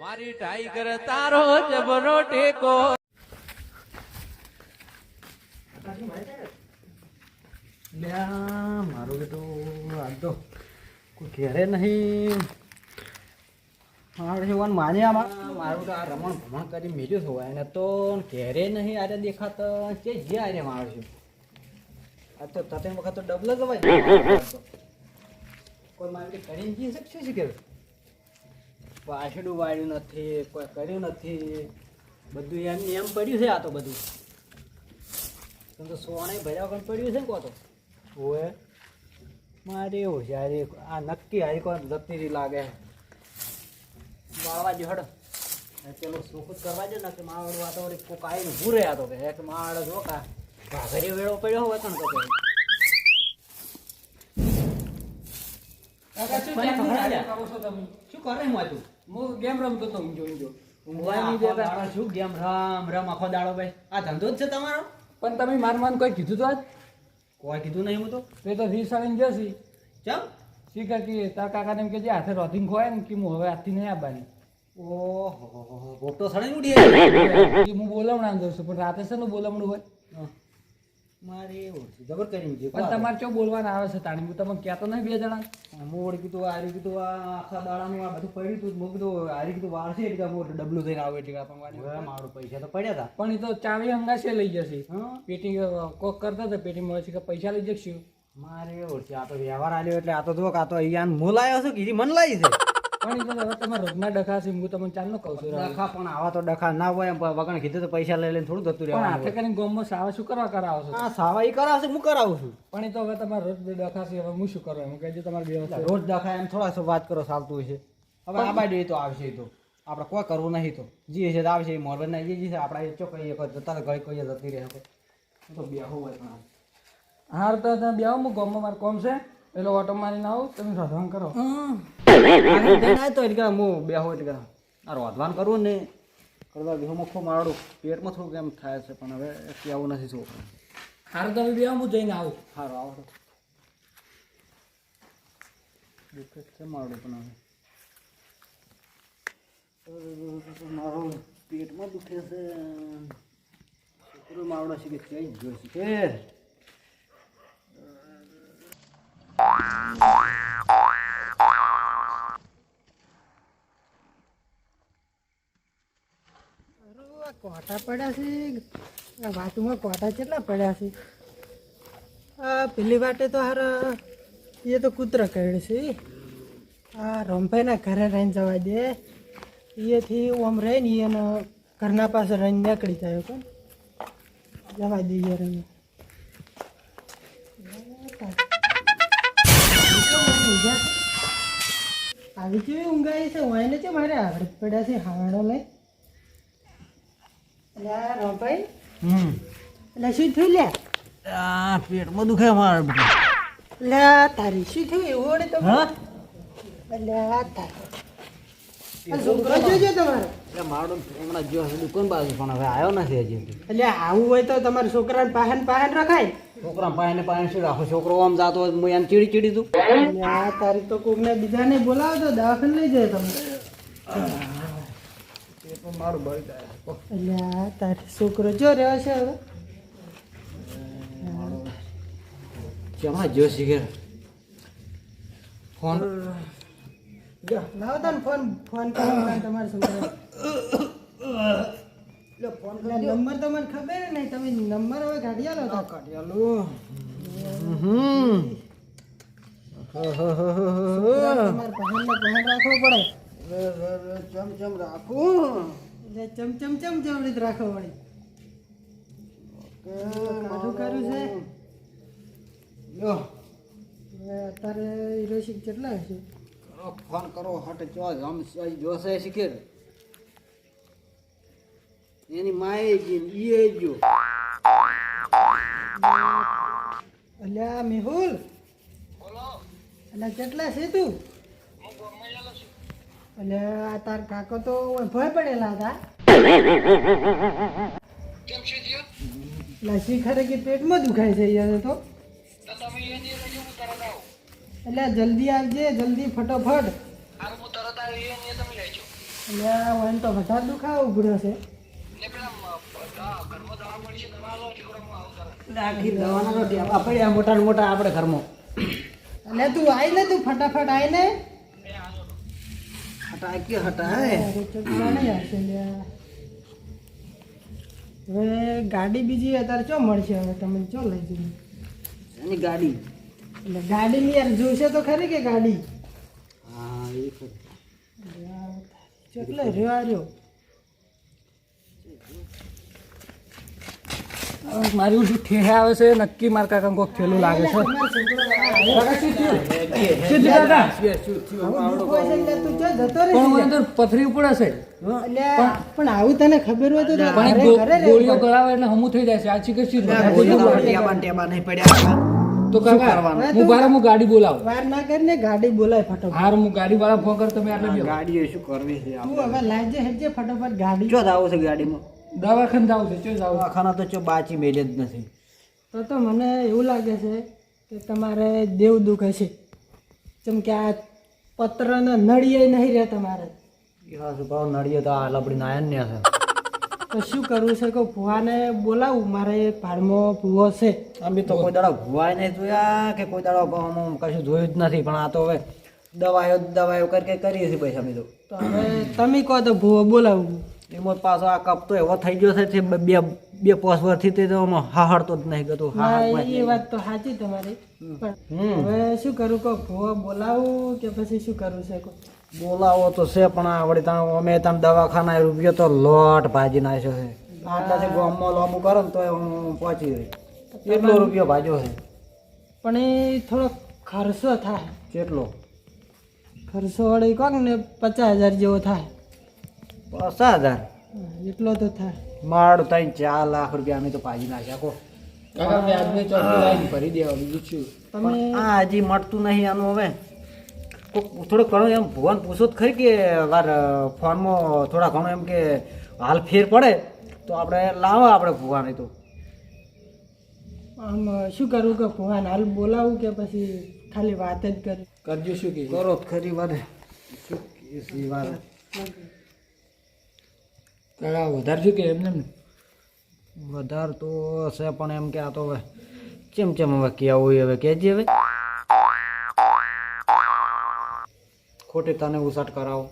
મારી ટાઈગર તારો જબરો ટેકો. લ્યા મારું બેટું આજ તો કોઈ ઘેરે નહીં. મારે એવાનું માન્યામાં મારું તો આ રમણ ભમણ કરી મેળ્યું છે એને તો ઘેરે નહીં આરે દેખાતો. કે જે આરે મારું છું. આ તો તતે વખત તો ડબલ જ હોય. કોઈ મારી કરીને જી શકશે છે કે? વાસડું વાળ્યું નથી કોઈ કર્યું નથી. બધું એમ એમ પડ્યું છે આ તો બધું. તમે તો સોને ભર્યા પણ પડ્યું છે ને કહો તો ઓએ? મારે એવું છે હારી આ નક્કી હારી કોઈ લતીરી લાગે. વાળવા જો હડ. પેલો સુખ જ કરવા જો ને કે માવડ વાતો વળી કોક આવીને ઊભું રહ્યા તો કે. એક માવડ જો કા ઘાઘરી વેળો પડ્યો હોય કણ તો કે કાકા શું તમે? કરે હું ગેમ રમતો તો ઊંઘજો ઊંઘજો ઊંઘવા આખો નહીં શું ગેમ રમ રમ આખો દાડો ભાઈ. આ ધંધો જ છે તમારો? પણ તમે માન માન કોઈ કીધું તો આજ? કોઈ કીધું નહીં હું તો. તે તો રીસાડીને જશી ચમ? શી કરતી તાર કાકાને એમ કે જે હાથે રોધિંગ ખોવાય ને કે હું હવે હાથથી નહીં આવવાની ઓહો ભોગતો સળે ઉડી હું બોલાવણા જઉં છું પણ રાતે છે ને બોલાવણું હોય. મારે જબર કરી મૂક્યું. પણ તમારે ચો બોલવાના આવે છે તાણી? હું તમને કહેતો નહીં બે જણા. હું કીધું આ કીધું આ આખા દાડાનું આ બધું પડ્યું હતું મેં કીધું હારી કીધું વાર છે એટલે હું ડબલું થઈને આવે એટલે આપણે. હવે પૈસા તો પડ્યા હતા પણ એ તો ચાવી હંગાશે લઈ જશે. હં? પેટી કોક કરતા હતા પેટીમાં છે કે પૈસા લઈ જશું? મારે એવું છે આ તો વ્યવહાર આવ્યો એટલે આ તો જો કે આ તો અહીંયા મોલ છે કે મન લાવી છે. પણ એ તો હવે તમારે હું તમને ચાલનો કહું છું ડખા પણ આવા તો ડખા ના હોય એમ વગણ કીધું તો પૈસા લઈ લઈને થોડું થતું રહેવાનું હાથે. કરીને ગોમમાં સાવા શું કરવા કરાવો છો? હા સાવા ઈ કરાવશે હું કરાવું છું? પણ એ તો હવે તમારે રોજ બે ડખાશે હવે હું શું કરું? એમ કહેજો તમારે બે રોજ ડખા એમ થોડા સો વાત કરો ચાલતું હોય છે. હવે આ બાજુ એ તો આવશે તો. આપણે કોઈ કરવું નહીં તો. જી છે આવશે એ મોરબન ના જે છે આપણે એ ચોખ્ખી એક જતા તો ઘડી કોઈ જતી રહે તો તો બેહો હોય પણ હાર તો ત્યાં બે હું ગોમમાં મારે કોમ છે. પેલો ઓટો મારીને આવું તમે સાધન કરો. ના તો એટલે હું બેહો એટલે આ રોધવાન કરવું ને. કરવા બેહો મખો મારું પેટમાં થોડુંક એમ થાય છે પણ હવે આવું નથી છોકરા. હારું તમે બે હું જઈને આવું. સારું આવો દુઃખ છે મારું પણ હવે. મારું પેટમાં દુખે છે. છોકરો માવડો છે કે ક્યાંય જ ગયો છે? કે કોટા પડ્યા છે. વાતમાં કોટા કેટલા પડ્યા છે? આ પેલી વાટે તો હાર, એ તો કૂતરો કર્યો છે. આ રમભાઈના ઘરે રહીને જવા દે. એથી ઓમ રહીને એને ઘરના પાસે રહીને નીકળી જાય કોણ? જવા દઈએ રહીને આવી કેવી ઊંઘાઈ છે? વાયને છે મારે આવડત પડ્યા છે હાવાડો લઈ. એટલે શું થયું લે? આ પેટમાં દુખે મારું બધું. એટલે તારી શું થયું? એવું વળે તો હા? તારી. છોકરો જોજો તમારો. એટલે મારું હમણાં જો દુકાન બાજુ પણ હવે આવ્યો નથી હજી એટલે આવું હોય તો તમારા છોકરાને પાહન પાહન રખાય. છોકરા પાસે પાસે શું રાખો છોકરો આમ જાતો હોય હું એને ચીડી ચીડી દઉં. આ તારી તો કોકને બીજાને બોલાવો તો દવાખાને લઈ જાય તમે મારું ભાઈ એટલે આ તારી છોકરો જો રહ્યો છે હવે. કેમાં જો શીખે ફોન? લાવો તને ફોન ફોન કરો તમારા છોકરા ફોન નંબર તો મને ખબર નહીં તમે નંબર હવે લો આલો તો. કાઢિયાલું તમારે પાહન રાખવો પડે. ચમ ચમ રાખું? એટલે ચમ જવડી જ કાઢું કર્યું છે. યો અત્યારે હીરોશિક કેટલા હશે? ફોન કરો હટ ચો આમ જોશે શીખેર. એની માએ જી ઈએ જો. અલ્યા મેહુલ. અલ્યા કેટલા છે તું? અલ્યા આ તાર કાકો તો ભય પડેલા હતા. લસી ખરેખર પેટમાં દુખાય છે યાર તો. એટલે જલ્દી આવજે જલ્દી ફટોફટ. એટલે વન તો વધારે દુખાવો ઉભરો છે. એટલે મોટા મોટા આપણે ઘરમાં. એટલે તું આવી ને તું ફટાફટ આવી ને. હટા કે હટા હે અરે ચોટલા નહીં આવશે લ્યા. હવે ગાડી બીજી અત્યારે ચો મળશે હવે તમે ચો લઈ જઈએ એની ગાડી એટલે ગાડીની યાર જોઈશે તો ખરી કે ગાડી હા એ. ચોટલે રહ્યો આ રહ્યો મારી ઉઠી ઠેહે આવે છે નક્કી માર કાકા કોક થેલું લાગે છે. દુઃખ હોય છે પણ પથરી ઉપર હશે પણ આવું તને ખબર હોય તો ગોળીઓ કરાવે એટલે હમું થઈ જાય છે. આ ટેબા નહીં પડ્યા તો કાકા હું તું- હું ગાડી બોલાવું. વાર ના કરીને ગાડી બોલાય ફટાફટ. હાર હું ગાડી વાળા ફોન કર તમે આટલે ગાડી શું કરવી છે તું હવે લાજે હેજે ફટાફટ ગાડી. જો આવો છે ગાડીમાં. દવાખાને જાવ છે ચો જાવું દવાખાના તો ચો બાચી મેલે જ નથી. તો તો મને એવું લાગે છે કે તમારે દેવ દુખે છે જેમ કે આ પત્રના નળીએ નહીં રહે તમારે. નડીએ તો આ લપડી નાયન ને છે. તો શું કરવું છે? કે ભુવાને બોલાવું? મારે ભાડમાં ભૂવો છે. અમે તો કોઈ દાડો ભુવાય નહીં જોયા કે કોઈ દાડો કશું જોયું જ નથી. પણ આ તો હવે દવાયો દવાયો કરી કરીએ છીએ પૈસા અમે તો. તો હવે તમે કહો તો ભૂવો બોલાવું. એમાં પાછો આ કપ તો એવો થઈ ગયો છે બે બે પોસ વર્ષથી તે તો હાહડતો જ નહીં ગતો એ વાત તો સાચી તમારી. પણ હવે શું કરું? કહો ભૂવો બોલાવું કે પછી શું કરવું છે કો બોલાવો તો છે પણ આ વળી અમે તમે દવાખાના રૂપિયો તો લોટ ભાજી નાખ્યો છે. આટલાથી ગામમાં લાંબુ કરો ને તો હું પહોંચી રહી એટલો રૂપિયો ભાજ્યો છે? પણ એ થોડો ખર્ચો થાય. કેટલો? ખર્ચો વળી કોક ને પચાસ હજાર જેવો થાય. પચાસ હજાર. એટલો તો થાય. મારું થાય ચાર લાખ રૂપિયા અમે તો ભાજી નાખ્યા કો. કાકા વ્યાજને ચોખ્ખું લાવીને ભરી દેવા બીજું છું તમે આ હજી મળતું નહીં આનું હવે. થોડો ઘણો એમ ભુવન પૂછો જ ખરી કે વાર ફોનમાં થોડા ઘણો એમ કે હાલ ફેર પડે તો આપણે લાવો આપણે ભુવાને તો. આમ શું કરવું કે ભગવાન હાલ બોલાવું કે પછી ખાલી વાત જ કરી? કરજો શું કે કરો તો ખરી વાત. શું વાર કાકા વધારે શું કે એમને એમ? વધારે તો હશે પણ એમ કે આ તો હવે ચેમ ચેમ હવે કેવું હવે? કહેજે હવે? ખોટી તને ઉસાટ કરાવો.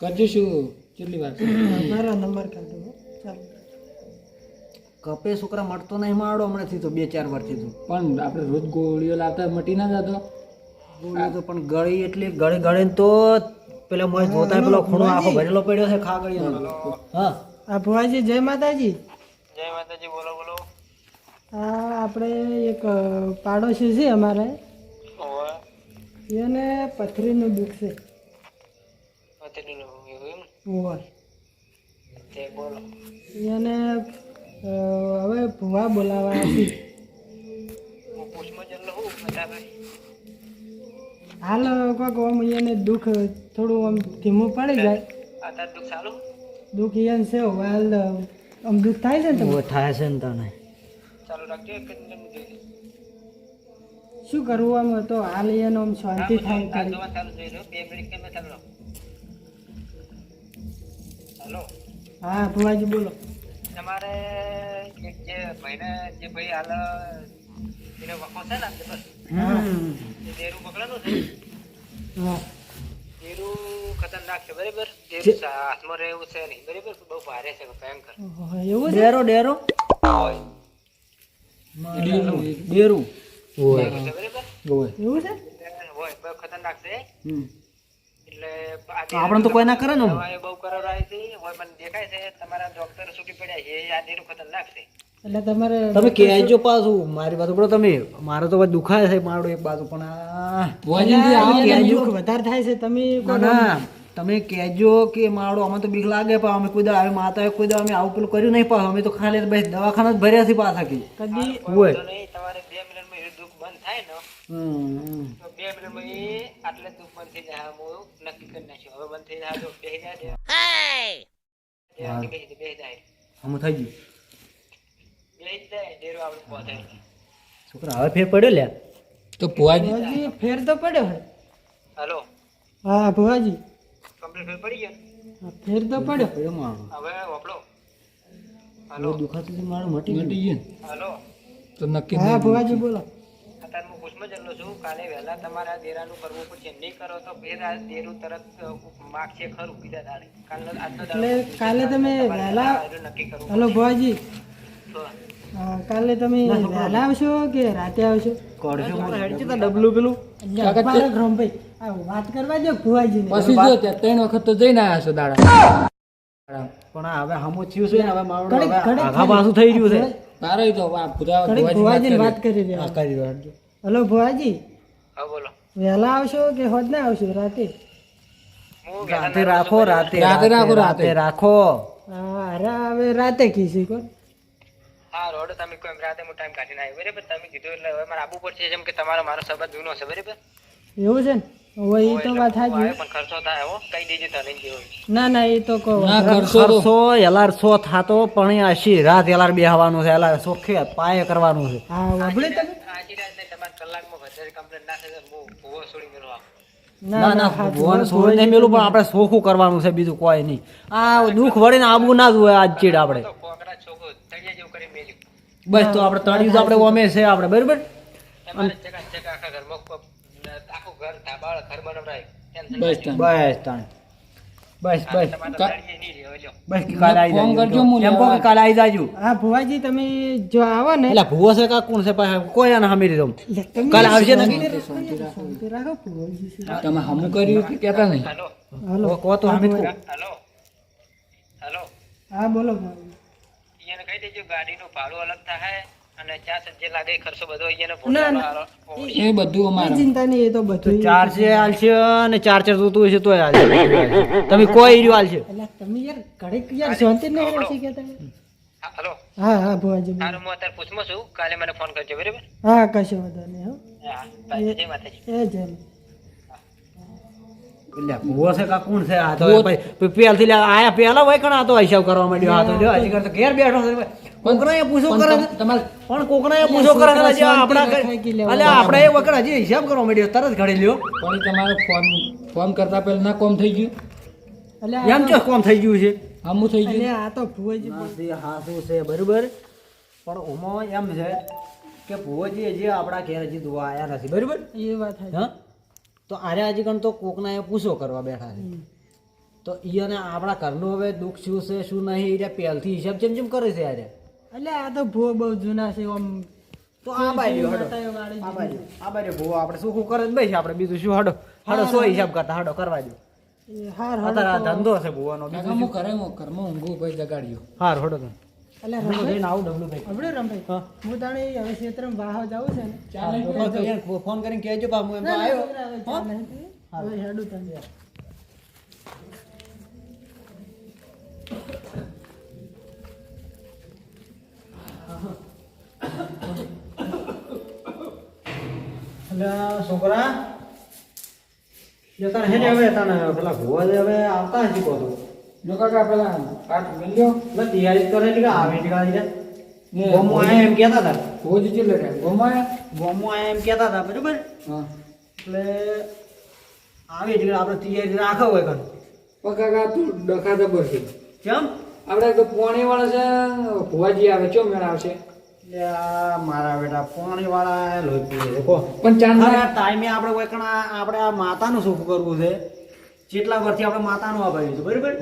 કરજો શું? કેટલી વાર? મારા નંબર કાઢો ચાલો. કપે છોકરા મળતો નહીં માડો હમણાંથી તો બે ચાર વારથી તો પણ આપણે રોજ ગોળીઓ લાવતા મટી ના જતો. ગોળીઓ તો પણ ગળી એટલી ગળી ગળે તો પેલા મોય જોતા પેલો ખૂણો આખો ભરેલો પડ્યો છે ખા હા. આ ભુવાજી જય માતાજી. જય માતાજી બોલો બોલો. હા આપણે એક પાડોશી છે અમારે. એને પથરીનું દુઃખ છે. હોય એને હવે ભુવા બોલાવા છે હાલ કોક આમ એને દુઃખ થોડું આમ ધીમું પડી જાય. દુઃખ એને છે હાલ આમ દુઃખ થાય છે ને તમને? થાય છે ને તને. શું કરવું આમ તો હાલ એનો આમ શાંતિ થાય હેલો. હા ભુવાજી બોલો. તમારે એક જે ભાઈને જે ભાઈ હાલ એને વખો છે ને બસ. એ દેરું પકડેલું છે. હા દેરું ખતરનાક છે બરાબર? દેરું સા- હાથમાં રહેવું છે નહીં બરાબર? બહુ ભારે છે ભયંકર. એવું ડેરો ડેરો? ડેરું. હોય. બરાબર? એવું છે? હોય બહુ ખતરનાક છે. એટલે આપણે તો કોઈ ના કરે ને બહુ કરાવરાઈ હતી હોય મને દેખાય છે તમારા ડોક્ટર છૂટી પડ્યા છે આ દેરું ખતરનાક છે. એટલે તમારે તમે કહેજો પાછું. મારી બાજુ પડો તમે મારો તો દુખાય છે મારો એક બાજુ પણ. દુઃખ વધારે થાય છે તમે ના તમે કહેજો કે મારો અમે તો બીક લાગે પણ અમે કોઈ દાડો માતા માતાએ કોઈ દાડો અમે આવું પેલું કર્યું નહીં પાછું અમે તો ખાલી બસ દવાખાના જ ભર્યા છે પાછા કી. કદી હોય તમારે બે મિનિટમાં એ દુઃખ બંધ થાય ને. હમ, તો બે મિનિટમાં એ આટલે દુખ બંધ થઈ જાય. હું નક્કી કરી નાખ્યું. હવે બંધ થઈ જાય તો બેસી જાય બેસી જાય હમ થઈ ગયું બેસી જાય ડેરો આપણે પહોંચે છોકરા હવે ફેર પડ્યો લ્યા? તો ભુવાજી? ફેર તો પડ્યો હોય હાલો. હા ભુવાજી. આપણે ફેર પડી ગયા? ફેર તો પડ્યો. પડ્યો મારો હવે વપલો હેલો. દુખાતું છે મારું મટી મટી ગયું હેલો. તો નક્કી હા ભુવાજી બોલો. અત્યારે હું પૂછમાં ચાલ્યો છું. કાલે વહેલા તમારે આ દેરાનું કરવું પડશે. નહીં કરો તો ફેર આ દેરું તરત માગશે ખરું બીજા દાડે. કાલે આજનો દાડો કાલે તમે વહેલા નક્કી કરો હલો ભુવાજી. તો હા, કાલે તમે વહેલા આવશો કે રાતે આવશો? કરજો મારે હેડ છે તો ડબલું પેલું. રમભાઈ. વાત કરવા દો ભુવાજીને. પછી જો ત્યાં ત્રણ વખત તો જઈને આવ્યા છો દાડા. પણ હવે હમો થયું છે હવે મારું આઘા પાછું થઈ રહ્યું છે. તારે તો ભુવાજી વાત કરી. રહ્યા કરી રહ્યો. હલો ભુવાજી. હા બોલો. વહેલા આવશો કે હોજ ના આવશો રાતે? રાતે રાખો રાતે રાતે રાખો, રાતે. રાખો. હા અરે હવે રાતે કીધી કોણ? હા રોડ તમે કોઈ એમ રાતે હું ટાઈમ કાઢીને આવ્યો બરાબર? તમે કીધું એટલે હવે મારે આવવું પડશે જેમ કે તમારો મારો સંબંધ જૂનો છે બરાબર? એવું છે ને? હવે એ તો વાત સાચી પણ ખર્ચો થાય હો. કઈ દેજો તને જેવો ના ના એ તો કહો. ના કરશો તો ખર્ચો એલાર સો થાતો પણ આ શી રાત એલાર બેહવાનું છે એલાર સોખે પાયે કરવાનું છે. હા વાબળે તમે? આજી રાત ને તમાર કલાકમાં વધારે કમ્પ્લેન ના થાય તો હું ભૂવો છોડી મેળવો ના ના ભગવાન સોળ નહીં મેલું પણ આપણે સોખું કરવાનું છે બીજું કોઈ નહીં. આ દુઃખ વળીને આબુ ના જ હોય આજ ચીડ આપણે. બસ તો આપણે ત્રણ દિવસ આપણે ઓમે છે આપણે બરાબર? બસ તાણ. બસ બસ. બસ કે આવી ફોન કરજો, હું એમ કહો કે કાલ આવી જાજો. હા ભુવાજી તમે જો આવો ને. એટલે ભૂવો છે કા કોણ છે કોઈ આને હમી દીધો કાલ આવશે ને. તમે હમું કર્યું કે કહેતા નહીં? હાલો. હાલો. કો તો હમી હાલો. હાલો. હા બોલો ભુવાજી. એને કહી દેજો ગાડીનો ભાડું અલગ થાય. અને ચાર સજ્જે લાગે ખર્ચો બધો અહીંયાનો. એ બધું અમારે. ચિંતા નહીં એ તો બધું ચાર છે અને ચાર ચાર જોતું હશે તોય હાલશે તમે કોઈ રહ્યું હાલશે તમે યાર ઘડીક યાર શાંતિ નહીં રહેશે કે તમે? હા, હા હા ભુવાજી બોલો. હું અત્યારે પૂછમાં છું કાલે મને ફોન કરજો બરાબર? હા કશો વાંધો નહીં હો. હા જય માતાજી. જય ભૂવો છે કા કોણ છે? આ તો ભૂવો- ભાઈ પછી પહેલથી લે આયા પહેલા હોય કણ આ તો હિસાબ કરવા માંડ્યો. આ તો લ્યો હજી કરતો ઘેર બેઠો છે. કોકના પૂછો કરે પણ કોકના પૂછો કરે છે આપણા શાંતિ રખાય કે લેવા. અલ્યા આપણે એ વખત હજી હિસાબ કરવા માંડ્યો તરત ઘડી લ્યો. પણ તમારે ફોન ફોન કરતા પહેલા ના કોમ થઈ ગયું? એટલે એમ ચો કોમ થઈ ગયું છે? હમું થઈ ગયું? આ તો ભુવાજી હાસું છે? બરોબર? પણ ઓમાં એમ છે કે ભુવોજી હજી આપણા ઘેર હજી દુવા આયા નથી. બરોબર? એ વાત હા? તો આરે હજી કણ તો કોકના એ પૂછો કરવા બેઠા છે. તો ઈ અને આપણા ઘરનું હવે દુઃખ શું છે શું નહીં એ પહેલથી હિસાબ જેમ જેમ કરે છે આરે એટલે આ તો ભૂ બહુ જૂના છે આમ તો આ બાજુ હડો. આ બાજુ. આ બાજુ આપણે શું કરે જ બેસી આપણે બીજું શું હડો. હડો સો હિસાબ કરતા હડો કરવા દો. એ હાર હાર ધંધો છે ભુવાનો બીજું હું કરે હું ઘરમાં ઊંઘું ભાઈ જગાડ્યો હાર હડો તો એટલે રમભાઈ આવું ડબલું ભાઈ. રમભાઈ હું. તાણે હવે ક્ષેત્રમાં વાહ જવું છે ને. હા, ફોન કરીને કહેજો પા હું એમ તો ના, ના, આવ્યો. હવે ચાલ. નહીં થયું. હવે હેડું તમે. છોકરા. જતા હે હવે તને પેલા ભુવા જે હવે આવતા હજી કહો તો જો કાકા પેલા એટલે તૈયારી કરે કે આવે છે કાલે ને ગોમો આયા એમ કહેતા હતા. ભોજ લે રે? ગોમાયા ગોમો આયા એમ કહેતા હતા બરાબર? હા. એટલે આવે એટલે આપણે તૈયારી રાખો હોય કણ પણ કાકા તું ડખા જબર છે. કેમ? આપણે તો પોણી વાળા છે ભુવાજી આવે ચો મેળ આવશે? એટલે આ મારા બેટા પોણી વાળા લોહી પણ ચાંદના આ ટાઈમે આપણે કોઈ આપણે આ માતાનું શું કરવું છે. જેટલા વર્ષથી આપણે માતાનું અપાવ્યું છે બરાબર?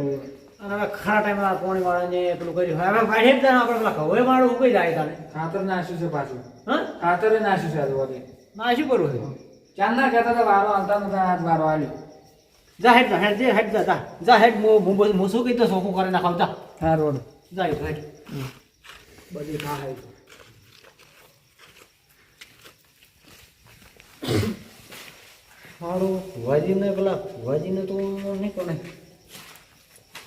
અને હવે ખરા ટાઈમે આ પાણી વાળાને પેલું કર્યું હવે બાઢે જ જાય આપણે પેલા ખવય વાળું ઉકઈ જાય તારે. ખાતર નાખ્યું છે પાછું. હા? ખાતર નાખ્યું છે આજે ના શું કરવું છે. ચાંદના કહેતા હતા વારો હાલતા નતા આજ વારો આલ્યો જા હેડ જા હેડ હેડ જા જા. જા હેડ મુ મુ મુ શું કીધું સોખું કરી નાખાવ જા. હા રોડ જા હેડ હેડ. બધી ખા હે મારું ભુવાજીને પેલા ભુવાજીને તો નહીં કોને.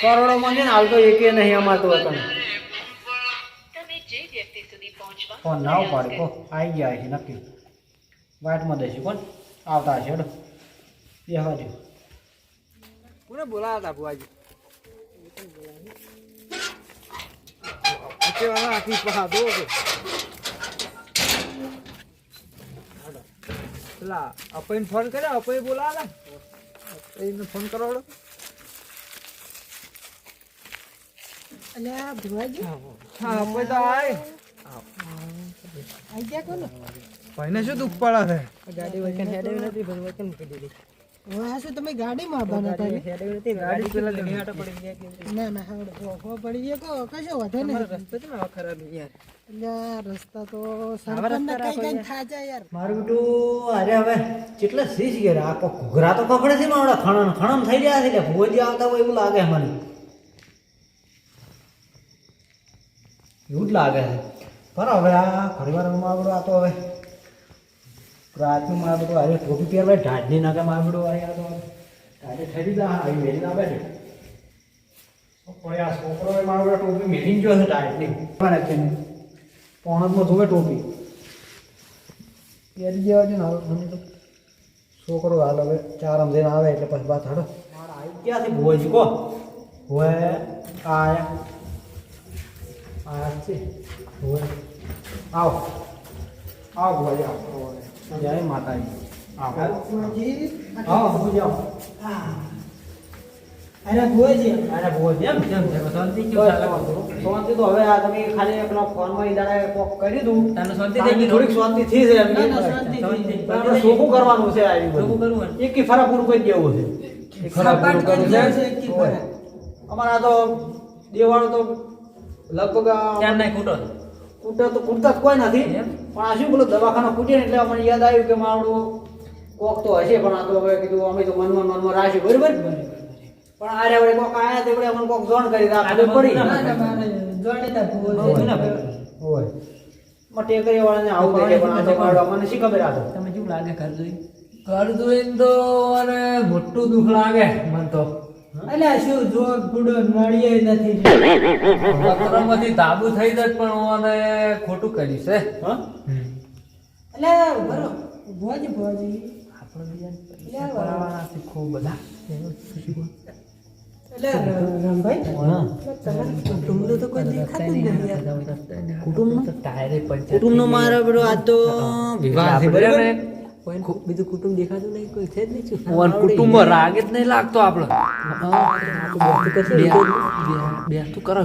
કરોડોમાં છે ને હાલ તો એકે નહીં અમારે તો વતન. તમે જે વ્યક્તિ સુધી પહોંચવા ફોન ના ઉપાડે કો આવી ગયા છે નક્કી. વાટમાં દઈશું કોણ? આવતા હશે હેડો. એ હજુ કોને બોલાવ્યા હતા બુઆજી આખી પહાડો પેલા અપઈને ફોન કર્યો અપઈ બોલાયા હતા ફોન કરો હળો. અલ્યા ભુવાજી? હા અપઈ તો આય. આઈ ગયા કોને? ભાઈને શું દુઃખ પડે છે? ગાડી વચન હેડે નથી પણ વચન મૂકી દીધી. હવે શું તમે ગાડીમાં આવવાના હતા ને? ગાડી પેલા ઘણી આટો પડી ગયા ના ના હવે ઓખો પડી ગયો કો કશો વધે નહીં. રસ્તો છે ને ખરાબ યાર. અલ્યા રસ્તા તો સરપંચને કઈ કઈ થાજા યાર. મારું બેટું અરે હવે કેટલા સીજ ગયા આ ઘૂઘરા તો પકડે છે મારા ખણન ખણમ થઈ ગયા છે ભોજી આવતા હોય એવું લાગે મને. એવું જ લાગે છે. પણ હવે આ ઘણીવાર વાર આ તો હવે રાતનું માવડો અરે ટોપી પહેરવા ઢાઢની નાખે માવડો અરે આ તો ઢાઢે થઈ જા આવી મેરી ના છે. પણ આ છોકરો મારો ટોપી મેરી ગયો છે ઢાઢની. પણ પોણસમાં ધોવે ટોપી. પહેરી દેવા છે ને હવે તો. છોકરો હાલ હવે ચાર અમદે આવે એટલે પછી વાત હાડો મારા આવી ગયા છે ભોજ કો. હોય આયા આયા છે હવે આવો. આવો ભુવાજી આવો. જય માતાજી. આવો. ભુવાજી. આવો અરે ભુવાજી. અરે ભુવાજી એમ કેમ છે? શાંતિ કેમ ચાલે? શાંતિ તો હવે આ તમે ખાલી પેલા ફોનમાં દાડા કોક કરી દઉં. તને શાંતિ થઈ ગઈ થોડીક? શાંતિ થઈ છે એમ. શાંતિ થઈ. પણ આપણે સોખું કરવાનું છે આવી સોખું બધું. કરવું એક કી ફરા પૂરું કરી દેવું છે. ફરા પૂરું કરવું છે? હોય. અમારા તો દેવાળો તો લગભગ આ નહીં ખૂટો કૂટા તો કૂટતા કોઈ નથી. પણ આ શું બોલો દવાખાના કૂટે ને એટલે અમને યાદ આવ્યું કે મારું કોક તો હશે પણ આ તો હવે કીધું અમે તો મનમાં મનમાં રાખ્યું બરાબર પણ આરે વડે કોક આયા તે અમને કોક જોણ કરી રાખવું પડી. હોય. મટે કરી વાળાને આવું દેખે પણ આ તો મારો મને શી ખબર આ તો. તમે શું લાગે ઘર જોઈ ઘર જોઈને તો અને મોટું દુઃખ લાગે મને તો. અલ્યા શું જોગ ગુડો નળીએ નથી પત્રમાંથી તાબુ થઈ જત પણ ઓને ખોટું કર્યું છે હા? અલ્યા બરો ભુવાજી ભુવાજી કરાવવાના છે ખૂબ બધા. કુટુંબ કુટુંબનો મારો આજ તો વિવાહ છે બીજું કુટુંબ દેખાતું નહીં કોઈ છે જ નહીં છું કુટુંબ રાગ જ નહીં લાગતો આપણો બેસતું કરો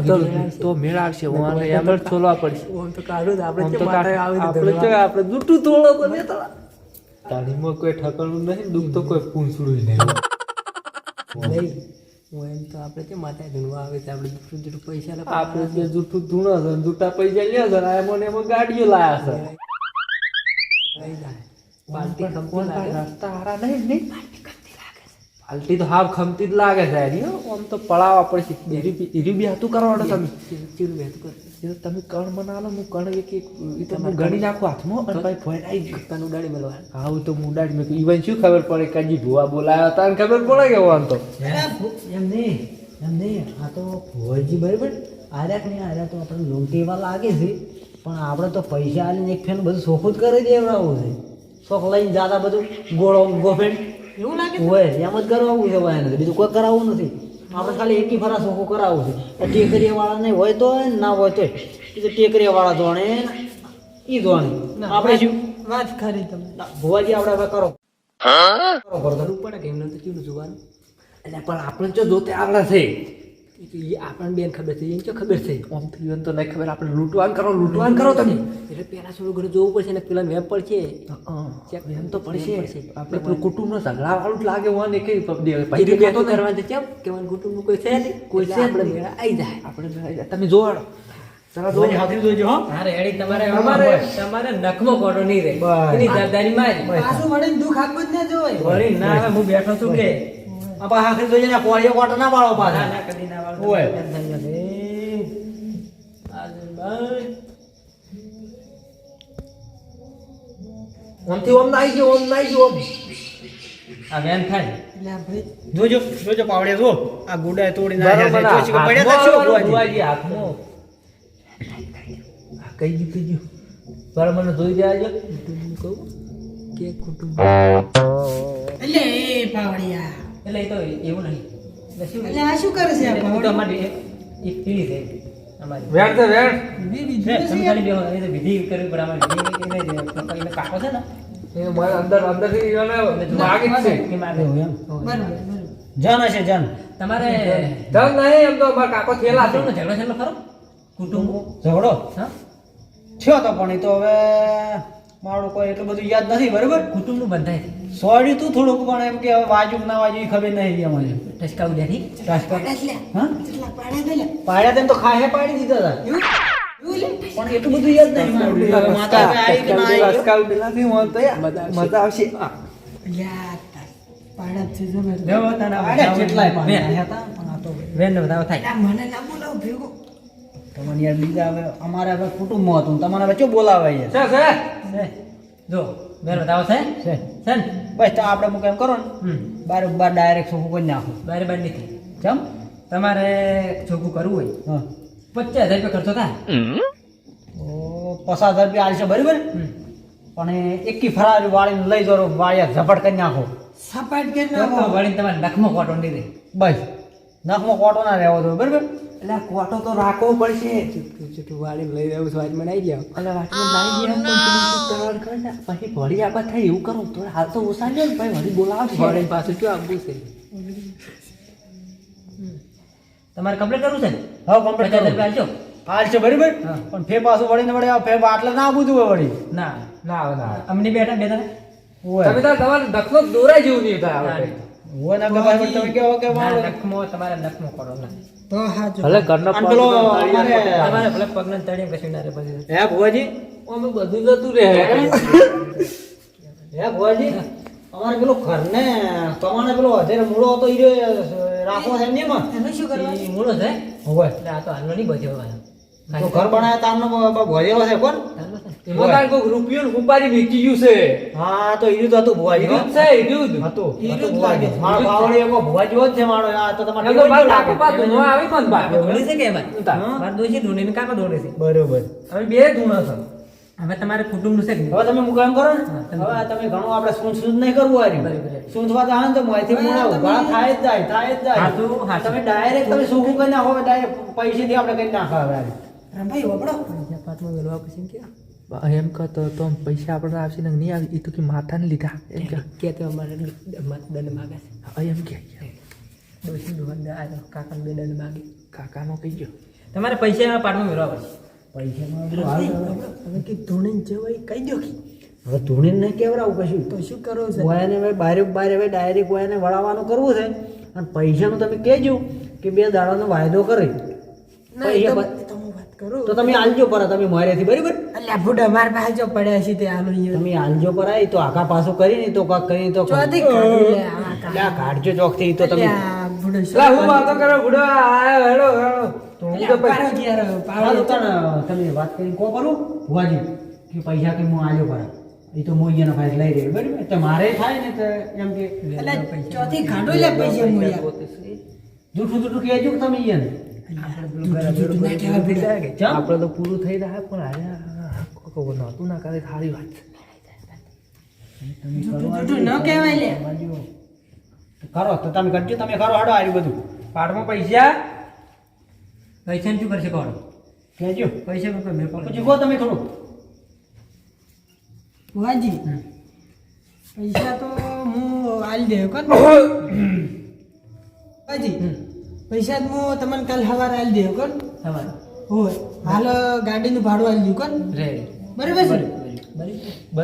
તો મેળ આવશે. ઓન એમ જ છોલવા પડશે ઓમ તો કાઢું આપણે તો આપણે આપણે જૂઠું થોડો બને તો તાળીમાં કોઈ ઠકાણું નહીં દુઃખ તો કોઈ પૂંછડું નહીં નહીં હું એમ તો આપણે છે માતા ધૂણવા આવે છે? આપણે જૂઠું જૂઠું પૈસા આપણે જે જૂઠું ધૂણો છે જૂઠા પૈસા લે છે એમાં એમાં ગાડીઓ લાયા છે. લઈ જાય. પાર્ટી ખમતી લાગે રસ્તા હારા નહીં નહીં પાલટી તો હાવ ખમતી જ લાગે છે યો. આમ તો પડાવવા પડશે ઈરી ઈરી બી હાથું કરવાનું તમે ચીરું વહેતું કરતું એ તો તમે કણ બનાવો હું કણ એક એક તો હું ગણી નાખું હાથમાં અને ભાઈ આવી ગયું તનું ઉડાડી મેળવા આવું તો હું ઉડાડી મેં ઈવન શું ખબર પડે કાજી ભુવા બોલાયો હતા ને ખબર પડે કે આમ તો એમ નહીં એમ નહીં આ તો ભુવાજી બરાબર આર્યા કે નહીં આર્યા તો આપણે લૂંટી એવા લાગે છે પણ આપણે તો પૈસા આવીને એક ફેન બધું સોખું જ કરી દેવડાવવું છે શોખ લઈને જાતા બધું ગોળો ગોફેન્ટ એવું લાગે હોય એમ જ કરાવવું છે ભાઈ નથી બીજું કોઈ કરાવવું નથી. આપણે ખાલી એકી ફરા શોખો કરાવવું છે. ટેકરીયા વાળા નહીં હોય તો ના હોય તો એ તો ટેકરીયા વાળા ધોણે ઈ ધોણે આપણે શું? વાત ખરી તમે ભુવાજી આપણે હવે કરો. કરો કરો. પડે કે એમને તો કેવું જોવાનું? એટલે પણ આપણે જો જોતે આવડે છે. એ તો આપણને બેન ખબર થઈ એને ખબર થઈ આમ તો ઈવન તો નહીં ખબર આપણે લૂંટવાન કરો લૂંટવાન કરો તમે. એટલે પેલા થોડું ઘણું જોવું પડશે ને પેલા વેબ પડશે. એમ તો પડશે. આપણે પેલું કુટુંબનો ઝઘડા વાળું જ લાગે હોય ને કઈ પછી પૈકી બેઠો બેઠો કરવાનું તો કેમ કે કુટુંબનું કોઈ છે નહીં. કોઈ છે આપણે મેળા આવી જાય. આપણે મેળા આવી જાય. તમે એડી તમારે નખમો કોટો નહીં રે એની જવાબદારી મારી. પાછું વળીને દુઃખ આપવું જ ના જોવાય ના હું બેઠો છું કે આ પાછા હાથરી ને પોળીઓ કોટ ના પાડો પાછા. ના કદી ના વાળતો. હોય. ઓમથી ઓમ ના ગયો ઓમ ના ગયો ઓમ આ વેન થાય. એટલે આ ભાઈ. જોજો જોજો પાવડે જો. આ ગુડાએ તોડી નાખ્યા છે. બરાબર, પડ્યા તા શું હાથમાં. કઈ મને જોઈ જાજો કહું કે કુટુંબ? એટલે એ પાવડિયા. એટલે એ તો એવું નહીં. એટલે શું? એટલે આ શું કરે છે આ તો અમારી એક એક પીઢી છે અમારી. છે વેણ? બીબી છે, તમે ખાલી બેહો, એ તો વિધિ કરવી પડે અમારી વિધિ જ પપ્પા કાકો છે ને? એ મારે અંદર અંદરથી એને માગી છે. કે માગે એમ. બરાબર જન હશે જન. તમારે જન નહીં એમ તો અમાર કાકો થેલા છે. ઝઘડો છે ખરો? કુટુંબ? ઝઘડો? હા? થયો તો પણ એ તો હવે મારું કોઈ એટલું બધું યાદ નથી બરોબર? કુટુંબનું બંધાય સોરી તું થોડુંક પણ એમ કે હવે વાજુ ના વાજુ એ ખબર નહીં. પાડ્યા છે લે. હા? કેટલા પાડ્યા તેમ તો ખાહે પાડી દીધા હતા. એવું? એવું લે? પણ એટલું બધું યાદ નહીં માતા આવી કે ના આવી? રસકા ઉડેલાથી મને તો મજા આવશે. લ્યા તાર. પાડ્યા જ છે જો મેં. જો તને કેટલાય વેન. હતા પણ આ તો વેન ને થાય. મને ના બોલાવ ભેગો તમને યાર બીજા હવે અમારે હવે કુટુંબમાં હતું. તમારે હવે શું બોલાવે છે? છે. જો વેન બતાવો છે? છે. છે ને? બસ તો આપણે મુક એમ કરો ને. બાર બાર ડાયરેક્ટ સોખું કરી નાખો. બારે બાર નથી જમ તમારે ચોખ્ખું કરવું હોય. હા. પચાસ હજાર રૂપિયા ખર્ચો થાય. તો પચાસ હજાર રૂપિયા આવશે બરાબર? હમ. પણ એ એકી ફરારી વાળીને લઈ જાઓ વાળિયા ઝપટ કરી નાખો. સપાટ કરી તો નાખો વાળીને તમારે નખમો કોટો નહીં દે બસ. નખમો કોટો ના રહેવો દો બરાબર? એટલે કોટો તો રાખવો પડશે. ચૂટું વાળી લઈ રહ્યું છું આજ મને ગયા એટલે વાટમાં લાવી ગયા? પણ પેલું કરે ને પછી વળી આપણે થાય એવું કરો તો હાલ તો ઓછા ને પછી વળી બોલાવશે. વળી પાછું શું આપવું છે? તમારે કમ્પ્લીટ કરવું છે ને? હા કમ્પ્લીટ કરો. હજાર રૂપિયા આલજો બરાબર? પણ ફે પાછું વળીને વળી આ ફે આટલે ના બધું હોય વળી. ના ના આવે ના અમને બેઠા બેઠા હોય તમે તો તમારે દખલો દોરાય જેવું નહીં થાય વખતે. ના. તમે કહો કે નખમાં તમારે નખમો કરો ના. તો ભલે ઘરના પેલો અમારે ભલે પગને તળીને કશું ના રે પછી હે ભુવાજી? અમે બધું જતું રહે હે. ભુવાજી? અમારે પેલો ઘરને તમારે પેલો અત્યારે મૂળો હતો એ રહ્યો રાખવો છે એમ નહીં માં શું કરવાનું? મૂળો છે? હોય એટલે આ તો હાલનો નહીં બચ્યો. તો ઘર બનાવ્યા તારનો ભોજેલો છે કોણ? છે. એમાં તારે રૂપિયો ને ઉપાડી વેચી ગયું છે. હા તો ઈર્યું તો હતું ભુવાજી ઈર્યું જ છે ઈર્યું. હતું ઈર્યું લાગે. મારો પાવડી એકો ભુવાજી જ છે મારો આ તો તમારે નગર તો ટાકો પા પાસે આવી પણ બાપ. ધોળે છે કે એમાં? હા. દોશી દોષી ને કામ ધોળે છે. બરોબર. હવે બે ધૂણો છે. હવે તમારે કુટુંબનું છે કે હવે તમે મુકામ કરો ને? હવે તમે ઘણું આપણે સૂંધ સૂંધ નહીં કરવું આરી. બરાબર. રહ્યું સૂંધવા જાય ને તો મોંથી મૂળા ઊભા થાય જ જાય થાય જ જાય. તમે ડાયરેક્ટ તમે સૂકું કરી નાખો ડાયરેક્ટ પૈસેથી આપણે કરી નાખો હવે વેલવા પછી કે એમ કહતો તો પૈસા આપણે આવશે ને નહીં આવે એ તો કે માથાને લીધા એમ કે કે તો અમારે દંડ માગે છે. એમ કે દોષી દુકાન આ કાકાને બે દંડ માગે. કાકાનો કહી ગયો. તમારે પૈસા પાડમાં મેળવવા પડશે. હવે કે ધૂણીને જવાય કહી દો હવે ધૂણીને નહીં કેવડાવું કશું. તો શું કરવું છે? ગોયાને ભાઈ બારે બારે ભાઈ ડાયરેક્ટ ગોયાને વળાવવાનું કરવું છે. અને પૈસાનું તમે કહેજો કે બે દાડાનો વાયદો કરી. કરું. તો તમે આલજો પરા તમે મારેથી બરાબર? અલ્યા ભૂડા માર પાસે જો પડ્યા છે તે આલો તમે આલજો પર એ તો આખા પાછું કરીને તો કાક કરીને તો ચોથી કાઢી લે આ એટલે આ કાઢજો ચોકથી તો તમે લા હું વાતો કરો બુડો આયો હેડો હેડો. તો હું તો અલ્યા, પાડો તમે વાત કરીને કો કરું ભુવાજી કે પૈસા કે હું આલ્યો પરા. એ તો અહીંયાના ભાઈ લઈ રહ્યો બરાબર? મારે થાય ને તો એમ કે અલ્યા, ચોથી ઘાટો લે પૈસા મૂલ્યા જૂઠું જૂઠું કહેજો તમે અહીંયા ના આપણે તો પૂરું થઈ રહ્યા પણ આયા નહોતું ના કરે સારી વાત ન કરો તો તમે કરજો તમે કરો હાડો આવ્યું બધું પાડમાં પૈસા પૈસાને શું કરશે કરો કહેજો પૈસા મેં પછી કહો તમે થોડું ભુવાજી પૈસા તો હું આલી દે ભુવાજી પૈસા તો હું તમને કાલ સવારે આલી દેવ કોણ? સવારે. હોય હાલ ગાડીનું ભાડું આલી દઉં કોણ? રે બરાબર છે?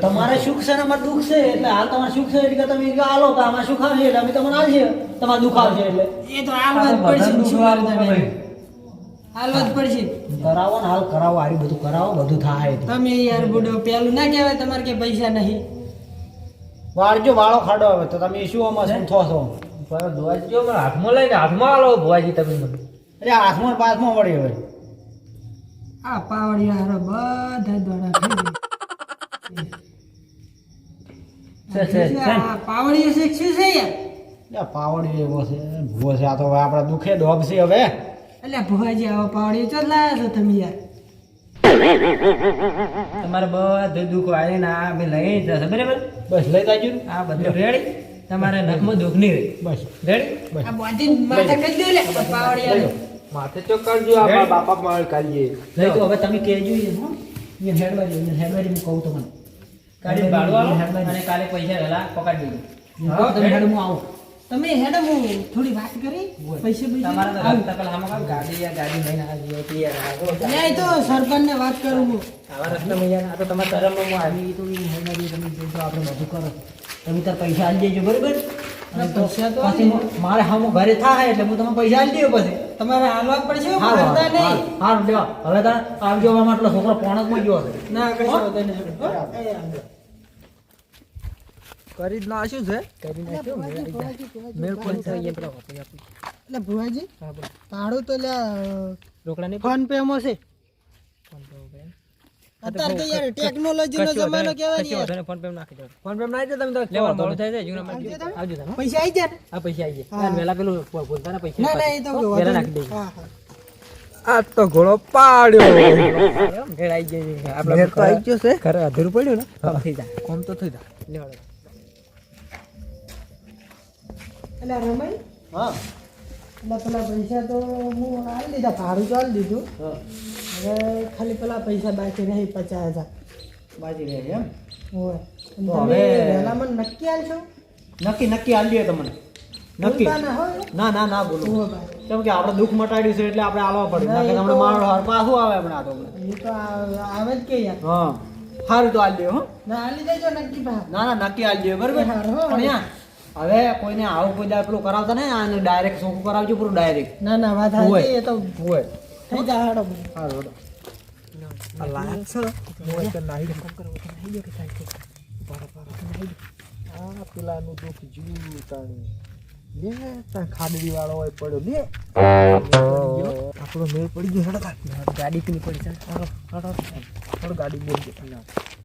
તમારે સુખ છે ને અમારે દુઃખ છે એટલે હાલ તમારે સુખ છે એટલે તમે હાલો કે આમાં સુખ આવશે એટલે અમે તમને આવશે તમારે દુઃખ આવશે એટલે. એ તો હાલવા જ પડશે શું કરતા હાલવા જ પડશે. કરાવો ને હાલ કરાવો આરી બધું કરાવો બધું થાય. તમે યાર બુડો પેલું ના કહેવાય તમારે કે પૈસા નહીં. વાળજો વાળો ખાડો હવે તો તમે શું આમાં શું થો છો? ભુવાજી જો હાથમાં લઈને હાથમાં આલો ભુવાજી તમે મને. એટલે હાથમાં પાથમાં વળી હવે આ પાવડિયા હારો બધા દોડા પાવડી છે છે યાર? પાવડી એવો છે ભૂવો છે. આ તો હવે આપણા દુખે ડોબ છે હવે. એટલે ભુવાજી આવો પાવડીઓ ચો લાયા છો તમે યાર? તમારે બધું દુઃખ આવીને આ અમે લઈ જશે. બરાબર? બસ લઈ જજો આ બધું રેડી તમારે નખમાં દુઃખ નહીં રહે. બસ. રેડી આ બાંધી માથે કરી દે લે પાવડિયા માથે તો કરજો આપણા બાપા માળ કાઢીએ નહીં તો હવે તમે કહેજો એ હો. એ હેડવારી એ હેડવારી હું કહું તમને. કાલે બાળવા અને કાલે પૈસા વહેલા પકડી દેજો. હા તમે હેડ હું આવું. તમે હેડમ હું થોડી વાત કરી પૈસે તમારા તો પેલા આમાં ગાડી યા ગાડી લઈને આવી ક્લિયર આગળ લે તો સરપંચ ને વાત કરું હું. આવા રસ્તામાં યાર આ તો તમારા ધર્મમાં હું આવી તો એ હેડવારી તમે જોજો આપણે બધું કરો. તમે તાર પૈસા આલી દેજો બરોબર? તો પૈસા તો મારે હા હું ઘરે થાય એટલે હું તમને પૈસા આલી દેવું પછી. તમારે હાલવા પડશે હો, કરતા નહીં. હવે તાર આવજો હવે આટલો છોકરો પોણકમાં ગયો ના કશો નહીં. કરી જ ના શું છે મેળ તો પેલા વાપરી આપું. એટલે ભુવાજી ભાડું તો લ્યા રોકડા નહીં ફોન પે માં છે. અત્યારે તો યાર ટેકનોલોજી નો જમાનો કહેવાય યાર. ફોન પે નાખી દો ફોન પે નાખી દો તમે તો. લેવા મોડું થાય છે જૂના આવજો તમે. આવજો તમે. પૈસા આવી જાય આ પૈસા આવી જાય વેલા પેલું બોલતા પૈસા ના ના એ તો વેલા નાખી હા હા. આ તો ઘોડો પાડ્યો. ઘેર આવી જાય તો આવી ગયો છે. ખરે અધૂરું પડ્યું ને? તો થઈ જાય. કોમ તો થઈ જાય. લેવાડો. એટલે રમણ હા. એટલે પેલા પૈસા તો હું આવી દીધા ભાડું તો આલી દીધું. હવે ખાલી પેલા પૈસા બાકી રહી પચાસ હજાર. બાકી રહે એમ? હોય. તમે હવે- મને નક્કી આવશો નક્કી નક્કી આલી દે તમને. નક્કી. ના ના ના બોલો. કેમ કે આપણે દુઃખ મટાડ્યું છે એટલે આપણે આવવા પડે ના, તમને મારો હાર પાછું આવે આપણે આ તો એ તો આવે જ કે યાર હા. સારું તો આલી દે હો. ના આલી દેજો નક્કી ભા ના ના નક્કી આવી દે બરાબર. પણ યા હવે કોઈને આવું કોઈ દાડે પેલું કરાવતા નહીં આને ડાયરેક્ટ સોખું કરાવજો પૂરું ડાયરેક્ટ ના ના વાત. સાચી એ તો હોય. થઈ જાય હાડો હાડો હાડો આ લાયક છે. મોય તો નાહી દે ફોન તો નાહી દે કે થાય છે પારા પારા નાહી? આ પેલાનું દુઃખ જીવ તાણી લે તા ખાડડી વાળો હોય પડ્યો. લે આપણો મેળ પડી ગયો. ગાડી કે પડી છે. હેડો હેડો હેડો ગાડી બોલ.